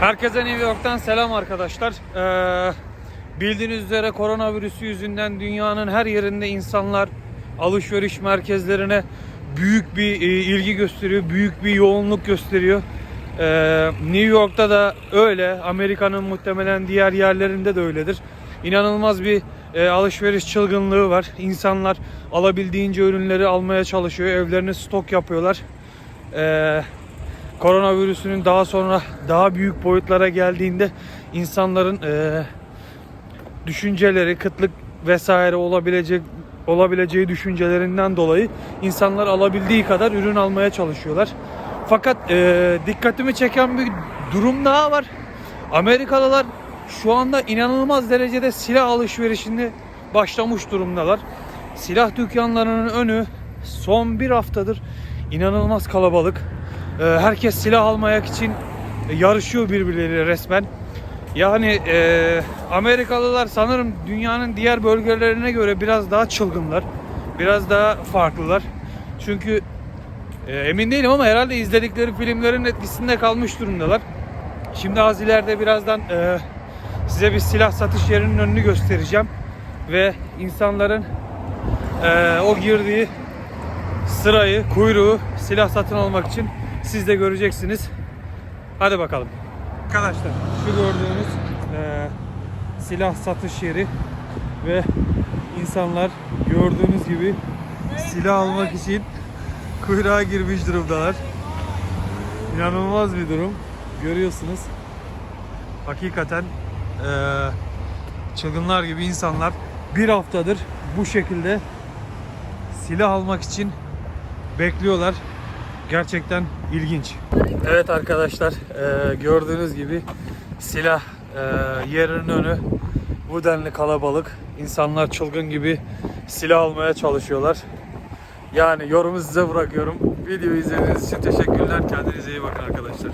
Herkese New York'tan selam arkadaşlar. Ee, bildiğiniz üzere koronavirüsü yüzünden dünyanın her yerinde insanlar alışveriş merkezlerine büyük bir e, ilgi gösteriyor, büyük bir yoğunluk gösteriyor. Ee, New York'ta da öyle, Amerika'nın muhtemelen diğer yerlerinde de öyledir. İnanılmaz bir e, alışveriş çılgınlığı var. İnsanlar alabildiğince ürünleri almaya çalışıyor, evlerine stok yapıyorlar. Ee, koronavirüsünün daha sonra daha büyük boyutlara geldiğinde insanların eee, düşünceleri, kıtlık vesaire olabilecek olabileceği düşüncelerinden dolayı insanlar alabildiği kadar ürün almaya çalışıyorlar. Fakat eee, dikkatimi çeken bir durum daha var. Amerikalılar şu anda inanılmaz derecede silah alışverişinde başlamış durumdalar. Silah dükkanlarının önü son bir haftadır inanılmaz kalabalık. Ee, herkes silah almak için yarışıyor birbirleriyle resmen. Yani e, Amerikalılar sanırım dünyanın diğer bölgelerine göre biraz daha çılgınlar. Biraz daha farklılar. Çünkü e, emin değilim ama herhalde izledikleri filmlerin etkisinde kalmış durumdalar. Şimdi az ileride birazdan e, size bir silah satış yerinin önünü göstereceğim. Ve insanların e, o girdiği sırayı, kuyruğu silah satın almak için siz de göreceksiniz. Hadi bakalım. Arkadaşlar şu gördüğünüz eee, silah satış yeri ve insanlar gördüğünüz gibi silah almak için kuyruğa girmiş durumdalar. İnanılmaz bir durum. Görüyorsunuz. Hakikaten eee, çılgınlar gibi insanlar bir haftadır bu şekilde silah almak için bekliyorlar. Gerçekten ilginç. Evet arkadaşlar eee, gördüğünüz gibi silah eee, yerinin önü bu denli kalabalık. İnsanlar çılgın gibi silah almaya çalışıyorlar. Yani yorumu size bırakıyorum. Videoyu izlediğiniz için teşekkürler. Kendinize iyi bakın arkadaşlar.